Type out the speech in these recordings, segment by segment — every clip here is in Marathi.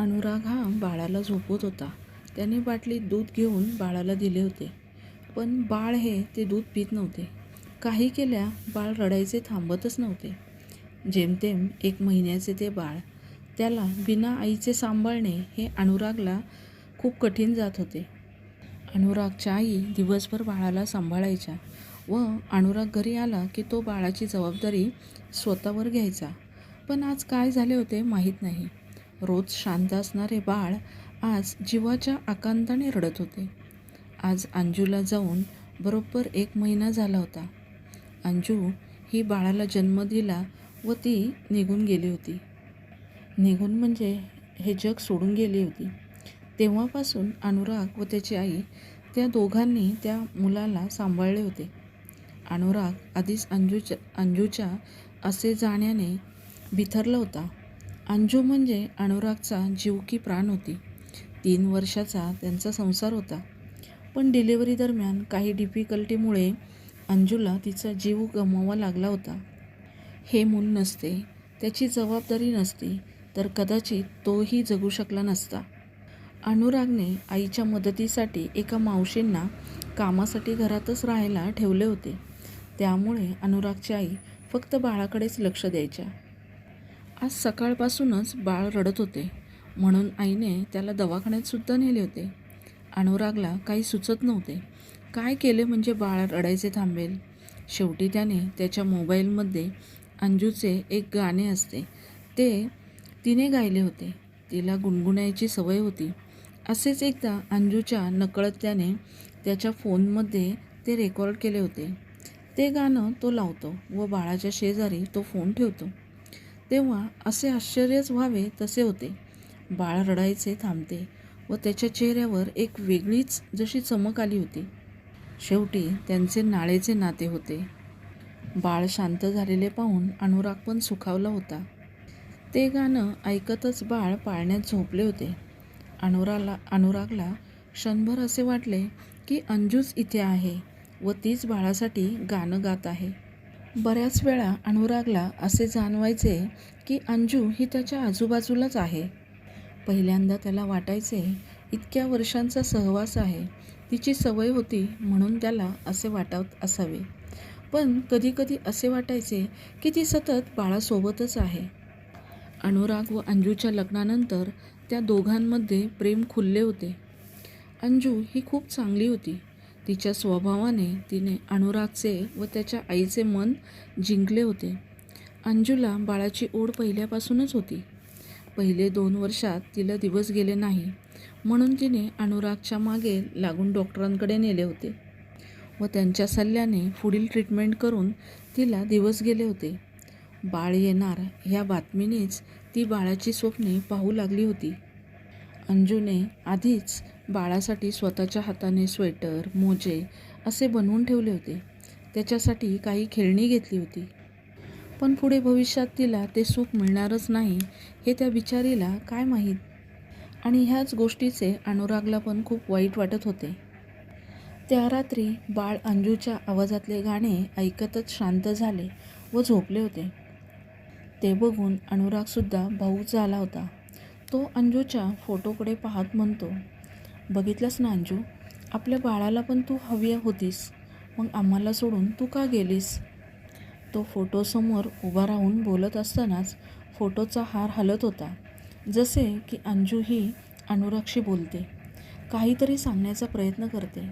अनुराग हा बाळाला झोपवत होता. त्याने बाटलीत दूध घेऊन बाळाला दिले होते. पण बाळ हे ते दूध पित नव्हते. काही केल्या बाळ रडायचे थांबतच नव्हते. जेमतेम एक महिन्याचे ते बाळ त्याला बिना आईचे सांभाळणे हे अनुरागला खूप कठीण जात होते. अनुरागच्या आई दिवसभर बाळाला सांभाळायच्या व अनुराग घरी आला की तो बाळाची जबाबदारी स्वतःवर घ्यायचा. पण आज काय झाले होते माहीत नाही. रोज शांत असणारे बाळ आज जीवाच्या आकांताने रडत होते. आज अंजूला जाऊन बरोबर एक महिना झाला होता. अंजू ही बाळाला जन्म दिला व ती निघून गेली होती. निघून म्हणजे हे जग सोडून गेली होती. तेव्हापासून अनुराग व त्याची आई त्या दोघांनी त्या मुलाला सांभाळले होते. अनुराग आधीच अंजूच्या अंजूच्या असे जाण्याने बिथरला होता. अंजू म्हणजे अनुरागचा जीव की प्राण होती. तीन वर्षाचा त्यांचा संसार होता. पण डिलिव्हरी दरम्यान काही डिफिकल्टीमुळे अंजूला तिचा जीव गमवावा लागला होता. हे मूल नसते त्याची जबाबदारी नसती तर कदाचित तोही जगू शकला नसता. अनुरागने आईच्या मदतीसाठी एका मावशींना कामासाठी घरातच राहायला ठेवले होते. त्यामुळे अनुरागची आई फक्त बाळाकडेच लक्ष द्यायच्या. आज सकाळपासूनच बाळ रडत होते. म्हणून आईने त्याला दवाखान्यातसुद्धा नेले होते. अनुरागला काही सुचत नव्हते. काय केले म्हणजे बाळ रडायचे थांबेल? शेवटी त्याने त्याच्या मोबाईलमध्ये अंजूचे एक गाणे असते. ते तिने गायले होते. तिला गुणगुणायची सवय होती. असेच एकदा अंजूच्या नकळत त्याने त्याच्या फोनमध्ये ते रेकॉर्ड केले होते. ते गाणं तो लावतो व बाळाच्या शेजारी तो फोन ठेवतो. तेव्हा असे आश्चर्यच व्हावे तसे होते. बाळ रडायचे थांबते व त्याच्या चेहऱ्यावर एक वेगळीच जशी चमक आली होती. शेवटी त्यांचे नाळेचे नाते होते. बाळ शांत झालेले पाहून अनुराग पण सुखावला होता. ते गाणं ऐकतच बाळ पाळण्यात झोपले होते. अनुराला अनुरागला क्षणभर असे वाटले की अंजूच इथे आहे व तीच बाळासाठी गाणं गात आहे. बऱ्याच वेळा अनुरागला असे जाणवायचे की अंजू ही त्याच्या आजूबाजूलाच आहे. पहिल्यांदा त्याला वाटायचे इतक्या वर्षांचा सहवास आहे तिची सवय होती म्हणून त्याला असे वाटत असावे. पण कधीकधी असे वाटायचे की ती सतत बाळासोबतच आहे. अनुराग व अंजूच्या लग्नानंतर त्या दोघांमध्ये प्रेम खुलले होते. अंजू ही खूप चांगली होती. तिच्या स्वभावाने तिने अनुरागचे व त्याच्या आईचे मन जिंकले होते. अंजूला बाळाची ओढ पहिल्यापासूनच होती. पहिले दोन वर्षात तिला दिवस गेले नाही म्हणून तिने अनुरागच्या मागे लागून डॉक्टरांकडे नेले होते व त्यांच्या सल्ल्याने पुढील ट्रीटमेंट करून तिला दिवस गेले होते. बाळ येणार ह्या बातमीनेच ती बाळाची स्वप्ने पाहू लागली होती. अंजूने आधीच बाळासाठी स्वतःच्या हाताने स्वेटर मोजे असे बनवून ठेवले होते. त्याच्यासाठी काही खेळणी घेतली होती. पण पुढे भविष्यात तिला ते सुख मिळणारच नाही हे त्या बिचारीला काय माहीत? आणि ह्याच गोष्टीचे अनुरागला पण खूप वाईट वाटत होते. त्या रात्री बाळ अंजूच्या आवाजातले गाणे ऐकतच शांत झाले व झोपले होते. ते बघून अनुरागसुद्धा भाऊ झाला होता. तो अंजूच्या फोटोकडे पाहत म्हणतो बघितलंस ना अंजू? आपल्या बाळाला पण तू हवी होतीस. मग आम्हाला सोडून तू का गेलीस? तो फोटोसमोर उभा राहून बोलत असतानाच फोटोचा हार हलत होता. जसे की अंजू ही अनुरागशी बोलते. काहीतरी सांगण्याचा प्रयत्न करते.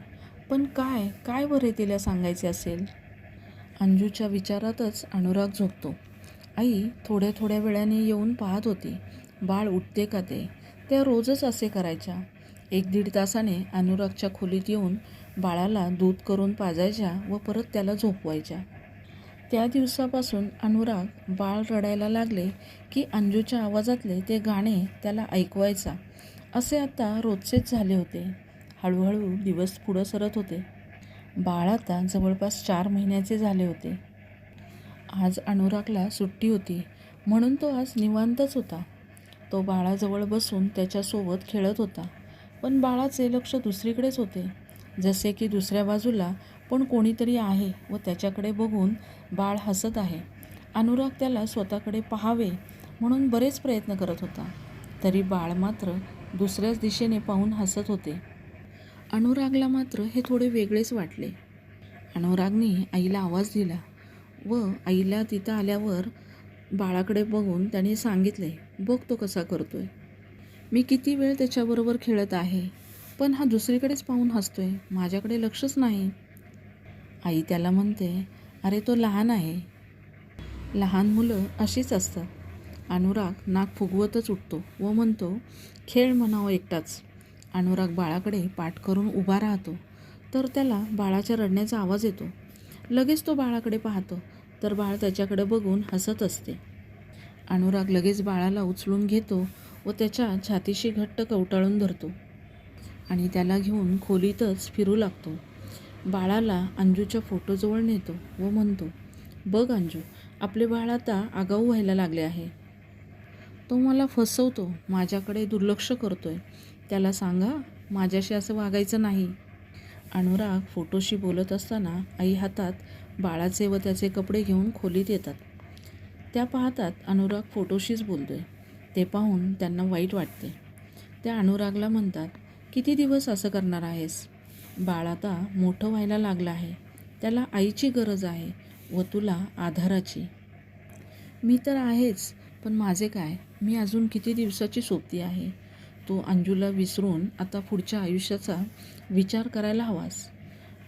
पण काय? काय बरे तिला सांगायचे असेल? अंजूच्या विचारातच अनुराग झोपतो. आई थोड्या थोड्या वेळाने येऊन पाहत होती. बाळ उठते का ते? त्या रोजच असे करायच्या. एक दीड तासाने अनुरागच्या खोलीत येऊन बाळाला दूध करून पाजायच्या व परत त्याला झोपवायच्या. त्या दिवसापासून अनुराग बाळ रडायला लागले की अंजूच्या आवाजातले ते गाणे त्याला ऐकवायचा. असे आता रोजचेच झाले होते. हळूहळू दिवस पुढं सरत होते. बाळ आता जवळपास चार महिन्याचे झाले होते. आज अनुरागला सुट्टी होती. म्हणून तो आज निवांतच होता. तो बाळाजवळ बसून त्याच्यासोबत खेळत होता. पण बाळाचे लक्ष दुसरीकडेच होते. जसे की दुसऱ्या बाजूला पण कोणीतरी आहे व त्याच्याकडे बघून बाळ हसत आहे. अनुराग त्याला स्वतःकडे पाहावे म्हणून बरेच प्रयत्न करत होता. तरी बाळ मात्र दुसऱ्याच दिशेने पाहून हसत होते. अनुरागला मात्र हे थोडे वेगळेच वाटले. अनुरागने आईला आवाज दिला व आईला तिथं आल्यावर बाळाकडे बघून त्याने सांगितले बघ तो कसा करतोय. मी किती वेळ त्याच्याबरोबर खेळत आहे पण हा दुसरीकडेच पाहून हसतोय. माझ्याकडे लक्षच नाही. आई त्याला म्हणते अरे तो लहान आहे. लहान मुलं अशीच असतात. अनुराग नाक फुगवतच उठतो व म्हणतो खेळ म्हणावं एकटाच. अनुराग बाळाकडे पाठ करून उभा राहतो तर त्याला बाळाच्या रडण्याचा आवाज येतो. लगेच तो बाळाकडे पाहतो तर बाळ त्याच्याकडे बघून हसत असते. अनुराग लगेच बाळाला उचलून घेतो व त्याच्या छातीशी घट्ट कवटाळून धरतो. आणि त्याला घेऊन खोलीतच फिरू लागतो. बाळाला अंजूच्या फोटोजवळ नेतो व म्हणतो बघ अंजू आपले बाळ आता आगाऊ व्हायला लागले आहे. तो मला फसवतो माझ्याकडे दुर्लक्ष करतोय. त्याला सांगा माझ्याशी असं वागायचं नाही. अनुराग फोटोशी बोलत असताना आई हातात बाळाचे व त्याचे कपडे घेऊन खोलीत येतात. त्या पाहतात अनुराग फोटोशीच बोलतोय. ते पाहून त्यांना वाईट वाटते. त्या अनुरागला म्हणतात किती दिवस असं करणार आहेस? बाळ आता मोठं व्हायला लागलं आहे. त्याला आईची गरज आहे व तुला आधाराची. मी तर आहेच पण माझे काय? मी अजून किती दिवसाची सोबती आहे? तो अंजूला विसरून आता पुढच्या आयुष्याचा विचार करायला हवास.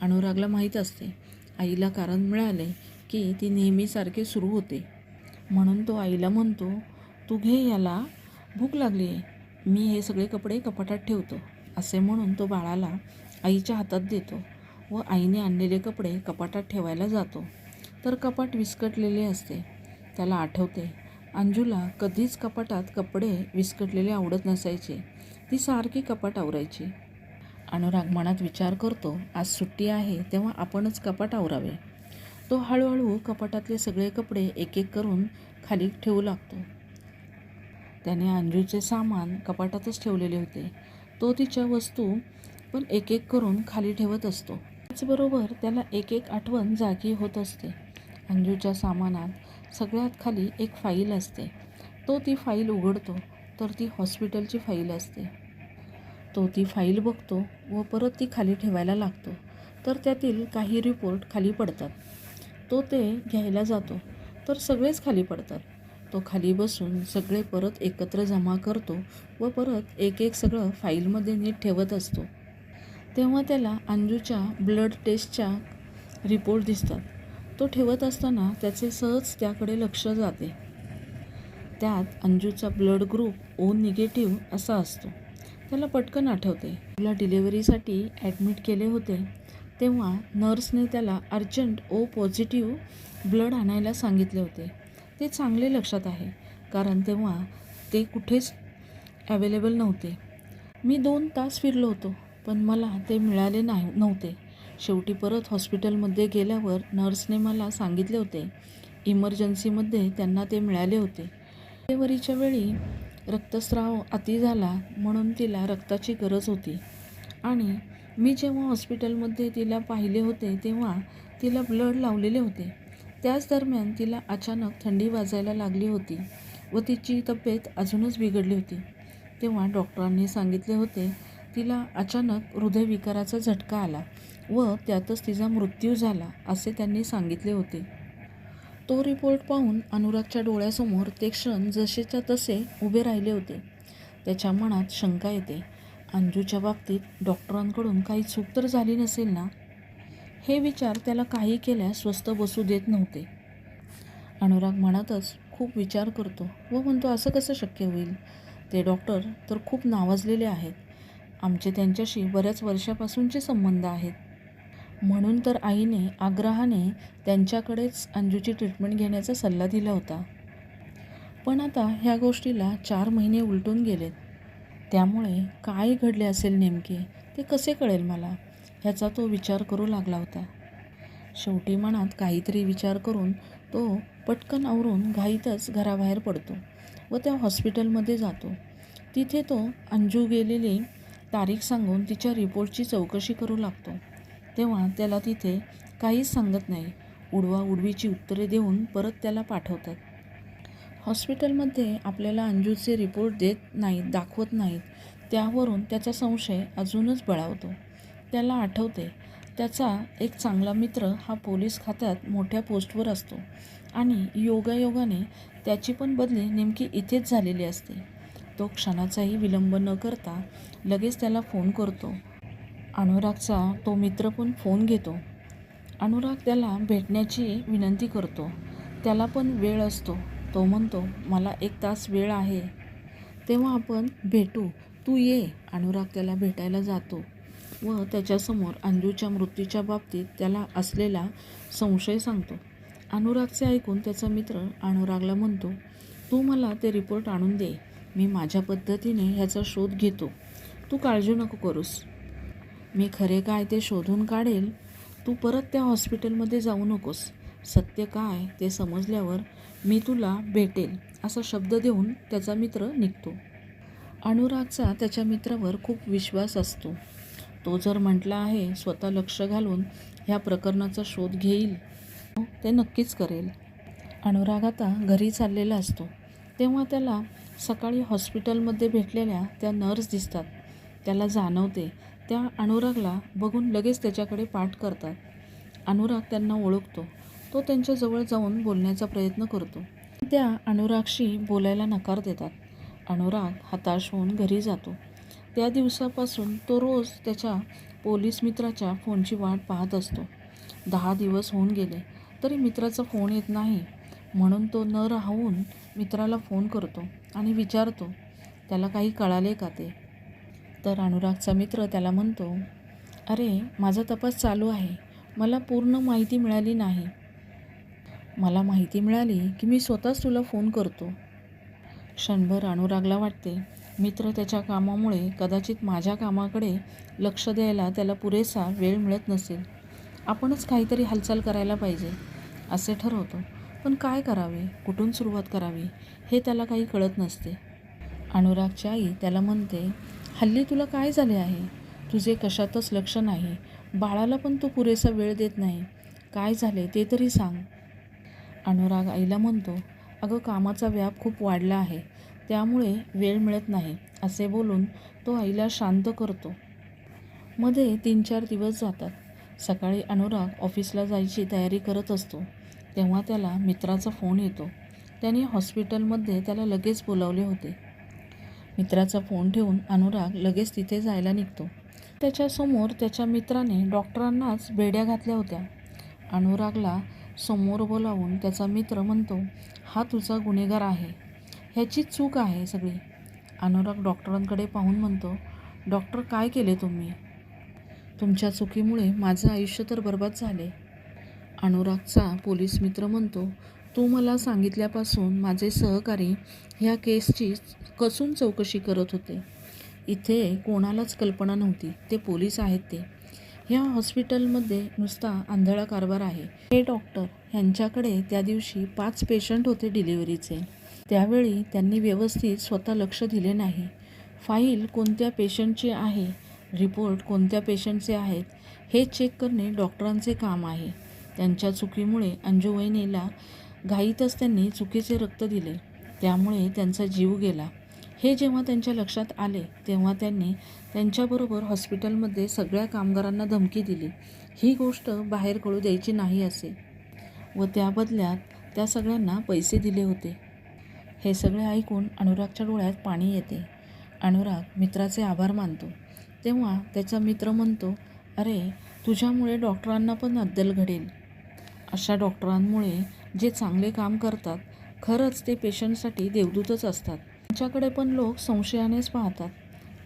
अनुरागला माहीत असते आईला कारण मिळाले की ती नेहमीसारखे सुरू होते. म्हणून तो आईला म्हणतो तू घे याला. भूक लागली. आहे मी हे सगळे कपडे कपाटात ठेवतो. असे म्हणून तो बाळाला आईच्या हातात देतो व आईने आणलेले कपडे कपाटात ठेवायला जातो. तर कपाट विस्कटलेले असते. त्याला आठवते अंजूला कधीच कपाटात कपडे विस्कटलेले आवडत नसायचे. ती सारखी कपाट आवरायची. अनुराग मनात विचार करतो आज सुट्टी आहे तेव्हा आपणच कपाट आवरावे. तो हळूहळू कपाटातले सगळे कपडे एक एक करून खाली ठेवू लागतो. त्याने अंजूचे सामान कपाटातच ठेवलेले होते. तो तिच्या वस्तू पण एक एक करून खाली ठेवत असतो. त्याचबरोबर त्याला एक एक आठवण जागी होत असते. अंजूच्या सामानात सगळ्यात खाली एक फाईल असते. तो ती फाईल उघडतो तर ती हॉस्पिटलची फाईल असते. तो ती फाईल बघतो व परत ती खाली ठेवायला लागतो तर त्यातील काही रिपोर्ट खाली पडतात. तो ते घ्यायला जातो तर सगळेच खाली पडतात. तो खाली बसून सगळे परत एकत्र जमा करतो व परत एक एक सगळं फाईलमध्ये नीट ठेवत असतो. तेव्हा त्याला अंजूच्या ब्लड टेस्टच्या रिपोर्ट दिसतात. तो ठेवत असताना त्याचे सहज त्याकडे लक्ष जाते. त्यात अंजूचा ब्लड ग्रुप ओ निगेटिव्ह असा असतो. त्याला पटकन आठवते. तिला डिलेवरीसाठी ॲडमिट केले होते. तेव्हा नर्सने त्याला अर्जंट ओ पॉझिटिव्ह ब्लड आणायला सांगितले होते. ते चांगले लक्षात आहे. कारण तेव्हा ते कुठेच ॲवेलेबल नव्हते. मी दोन तास फिरलो होतो पण मला ते मिळाले नाही नव्हते. शेवटी परत हॉस्पिटलमध्ये गेल्यावर नर्सने मला सांगितले होते इमर्जन्सीमध्ये त्यांना ते मिळाले होते. डिलेवरीच्या वेळी रक्तस्राव अति झाला म्हणून तिला रक्ताची गरज होती. आणि मी जेव्हा हॉस्पिटलमध्ये तिला पाहिले होते तेव्हा तिला ब्लड लावलेले होते. त्याच दरम्यान तिला अचानक थंडी वाजायला लागली होती व तिची तब्येत अजूनच बिघडली होती. तेव्हा डॉक्टरांनी सांगितले होते तिला अचानक हृदयविकाराचा झटका आला व त्यातच तिचा मृत्यू झाला असे त्यांनी सांगितले होते. तो रिपोर्ट पाहून अनुरागच्या डोळ्यासमोर ते क्षण जसेच्या तसे उभे राहिले होते. त्याच्या मनात शंका येते. अंजूच्या बाबतीत डॉक्टरांकडून काही चूक तर झाली नसेल ना? हे विचार त्याला काही केल्यास स्वस्त बसू देत नव्हते. अनुराग मनातच खूप विचार करतो. व म्हणतो असं कसं शक्य होईल? ते डॉक्टर तर खूप नावाजलेले आहेत. आमचे त्यांच्याशी बऱ्याच वर्षापासूनचे संबंध आहेत. म्हणून तर आईने आग्रहाने त्यांच्याकडेच अंजूची ट्रीटमेंट घेण्याचा सल्ला दिला होता. पण आता ह्या गोष्टीला चार महिने उलटून गेलेत. त्यामुळे काय घडले असेल नेमके ते कसे कळेल मला? ह्याचा तो विचार करू लागला होता. शेवटी मनात काहीतरी विचार करून तो पटकन आवरून घाईतच घराबाहेर पडतो व त्या हॉस्पिटलमध्ये जातो. तिथे तो अंजू गेलेली तारीख सांगून तिच्या रिपोर्टची चौकशी करू लागतो. तेव्हा त्याला तिथे काहीच सांगत नाही. उडवा उडवीची उत्तरे देऊन परत त्याला पाठवतात. हॉस्पिटलमध्ये आपल्याला अंजूचे रिपोर्ट देत नाहीत दाखवत नाहीत. त्यावरून त्याचा संशय अजूनच बळावतो. त्याला आठवते. त्याचा एक चांगला मित्र हा पोलीस खात्यात मोठ्या पोस्टवर असतो आणि योगायोगाने त्याची पण बदली नेमकी इथेच झालेली असते. तो क्षणाचाही विलंब न करता लगेच त्याला फोन करतो. अनुरागचा तो मित्र पण फोन घेतो. अनुराग त्याला भेटण्याची विनंती करतो. त्याला पण वेळ असतो. तो म्हणतो मला एक तास वेळ आहे. तेव्हा आपण भेटू. तू ये. अनुराग त्याला भेटायला जातो. व त्याच्यासमोर अंजूच्या मृत्यूच्या बाबतीत त्याला असलेला संशय सांगतो. अनुरागचे ऐकून त्याचा मित्र अनुरागला म्हणतो तू मला ते रिपोर्ट आणून दे. मी माझ्या पद्धतीने ह्याचा शोध घेतो. तू काळजी नको करूस. मी खरे काय ते शोधून काढेल? तू परत त्या हॉस्पिटलमध्ये जाऊ नकोस. सत्य काय ते समजल्यावर मी तुला भेटेल असा शब्द देऊन त्याचा मित्र निघतो. अनुरागचा त्याच्या मित्रावर खूप विश्वास असतो. तो जर म्हटला आहे स्वतः लक्ष घालून ह्या प्रकरणाचा शोध घेईल ते नक्कीच करेल. अनुराग आता घरी चाललेला असतो. तेव्हा त्याला सकाळी हॉस्पिटलमध्ये भेटलेल्या त्या नर्स दिसतात. त्याला जाणवते त्या अनुरागला बघून लगेच त्याच्याकडे पाठ करतात. अनुराग त्यांना ओळखतो. तो त्यांच्याजवळ जाऊन बोलण्याचा प्रयत्न करतो. त्या अनुरागशी बोलायला नकार देतात. अनुराग हताश होऊन घरी जातो. त्या दिवसापासून तो रोज त्याच्या पोलीस मित्राच्या फोनची वाट पाहत असतो. दहा दिवस होऊन गेले तरी मित्राचा फोन येत नाही. म्हणून तो न राहून मित्राला फोन करतो आणि विचारतो त्याला काही कळाले का ते? तर अनुरागचा मित्र त्याला म्हणतो अरे माझा तपास चालू आहे. मला पूर्ण माहिती मिळाली नाही. मला माहिती मिळाली की मी स्वतःच तुला फोन करतो. क्षणभर अनुरागला वाटते मित्र त्याच्या कामामुळे कदाचित माझ्या कामाकडे लक्ष द्यायला त्याला पुरेसा वेळ मिळत नसेल. आपणच काहीतरी हालचाल करायला पाहिजे असे ठरवतो. पण काय करावे? कुठून सुरुवात करावी? हे त्याला काही कळत नसते. अनुरागची आई त्याला म्हणते हल्ली तुला काय झाले आहे? तुझे कशातच लक्ष नाही. बाळाला पण तू पुरेसा वेळ देत नाही. काय झाले ते तरी सांग. अनुराग आईला म्हणतो अगं कामाचा व्याप खूप वाढला आहे. त्यामुळे वेळ मिळत नाही असे बोलून तो आईला शांत करतो. मध्ये तीन चार दिवस जातात. सकाळी अनुराग ऑफिसला जायची तयारी करत असतो. तेव्हा त्याला मित्राचा फोन येतो. त्याने हॉस्पिटलमध्ये त्याला लगेच बोलावले होते. मित्राचा फोन ठेवून अनुराग लगेच तिथे जायला निघतो. त्याच्यासमोर त्याच्या मित्राने डॉक्टरांनाच बेड्या घातल्या होत्या. अनुरागला समोर बोलावून त्याचा मित्र म्हणतो हा तुझा गुन्हेगार आहे. ह्याची चूक आहे सगळी. अनुराग डॉक्टरांकडे पाहून म्हणतो डॉक्टर काय केले तुम्ही? तुमच्या चुकीमुळे माझं आयुष्य तर बरबाद झाले. अनुरागचा पोलीस मित्र म्हणतो तू मला सांगितल्यापासून माझे सहकारी ह्या केसची कसून चौकशी करत होते? इथे कोणालाच कल्पना नव्हती. ते पोलीस आहेत ते. ह्या हॉस्पिटलमध्ये नुसता आंधळा कारभार आहे. हे डॉक्टर ह्यांच्याकडे त्या दिवशी पाच पेशंट होते डिलिव्हरीचे. त्यावेळी त्यांनी व्यवस्थित स्वतः लक्ष दिले नाही. फाईल कोणत्या पेशंटची आहे? रिपोर्ट कोणत्या पेशंटचे आहेत? हे चेक करणे डॉक्टरांचे काम आहे. त्यांच्या चुकीमुळे अंजुवहिनीला घाईतच त्यांनी चुकीचे रक्त दिले. त्यामुळे त्यांचा जीव गेला. हे जेव्हा त्यांच्या लक्षात आले तेव्हा त्यांनी त्यांच्याबरोबर हॉस्पिटलमध्ये सगळ्या कामगारांना धमकी दिली. ही गोष्ट बाहेर कळू द्यायची नाही असे. व त्या बदल्यात त्या सगळ्यांना पैसे दिले होते. हे सगळे ऐकून अनुरागच्या डोळ्यात पाणी येते. अनुराग मित्राचे आभार मानतो. तेव्हा त्याचा मित्र म्हणतो अरे तुझ्यामुळे डॉक्टरांना पण अद्दल घडेल. अशा डॉक्टरांमुळे जे चांगले काम करतात खरंच ते पेशंटसाठी देवदूतच असतात. त्यांच्याकडे पण लोक संशयानेच पाहतात.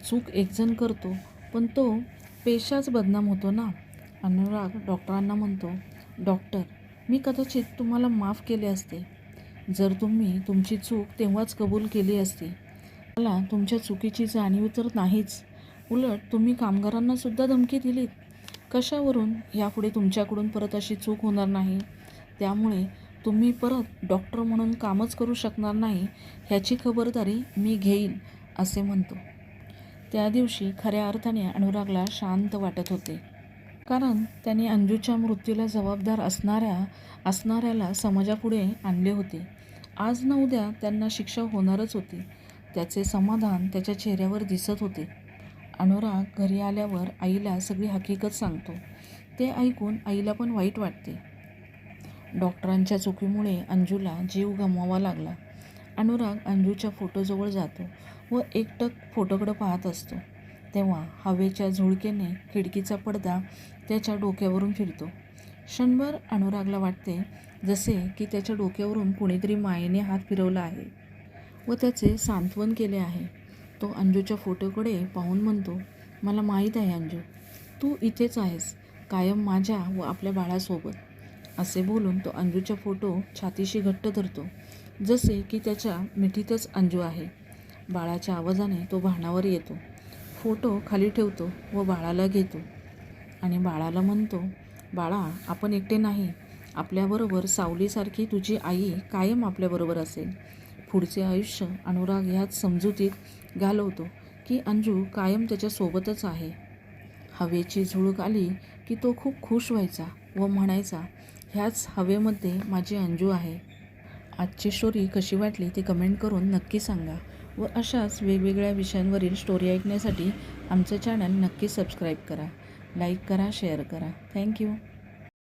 चूक एकजण करतो पण तो पेशाच बदनाम होतो ना? अनुराग डॉक्टरांना म्हणतो डॉक्टर मी कदाचित तुम्हाला माफ केले असते. जर तुम्ही तुमची चूक तेव्हाच कबूल केली असती मला तुमच्या चुकीची जाणीव तर नाहीच. उलट तुम्ही कामगारांनासुद्धा धमकी दिलीत. कशावरून? यापुढे तुमच्याकडून परत अशी चूक होणार नाही. त्यामुळे तुम्ही परत डॉक्टर म्हणून कामच करू शकणार नाही ह्याची खबरदारी मी घेईन असे म्हणतो. त्या दिवशी खऱ्या अर्थाने अनुरागला शांत वाटत होते. कारण त्याने अंजूच्या मृत्यूला जबाबदार असणाऱ्या असणाऱ्याला समाजापुढे आणले होते. आज ना उद्या त्यांना शिक्षा होणारच होती. त्याचे समाधान त्याच्या चेहऱ्यावर दिसत होते. अनुराग घरी आल्यावर आईला सगळी हकीकत सांगतो. ते ऐकून आईला पण वाईट वाटते. डॉक्टरांच्या चुकीमुळे अंजूला जीव गमवावा लागला. अनुराग अंजूच्या फोटोजवळ जातो व एकटक फोटोकडं पाहत असतो. तेव्हा हवेच्या झुळकेने खिडकीचा पडदा त्याच्या डोक्यावरून फिरतो. क्षणभर अनुरागला वाटते जसे की त्याच्या डोक्यावरून कुणीतरी मायेने हात फिरवला आहे व त्याचे सांत्वन केले आहे. तो अंजूच्या फोटोकडे पाहून म्हणतो मला माहीत आहे अंजू तू इथेच आहेस कायम माझ्या व आपल्या बाळासोबत. असे बोलून तो अंजूच्या फोटो छातीशी घट्ट धरतो जसे की त्याच्या मिठीतच अंजू आहे. बाळाच्या आवाजाने तो भानावर येतो. फोटो खाली ठेवतो व बाळाला घेतो आणि बाळाला म्हणतो बाळा आपण एकटे नाही. आपल्याबरोबर सावलीसारखी तुझी आई कायम आपल्याबरोबर असेल. पुढचे आयुष्य अनुराग ह्याच समजुतीत घालवतो की अंजू कायम त्याच्यासोबतच आहे. हवेची झुळूक आली की तो खूप खुश व्हायचा व म्हणायचा ह्याच हवेमध्ये माझी अंजू आहे. आजची स्टोरी कशी वाटली ती कमेंट करून नक्की सांगा व अशाच वेगवेगळ्या विषयांवरील स्टोरी ऐकण्यासाठी आमचं चॅनल नक्की सबस्क्राईब करा. लाईक करा शेअर करा. थँक्यू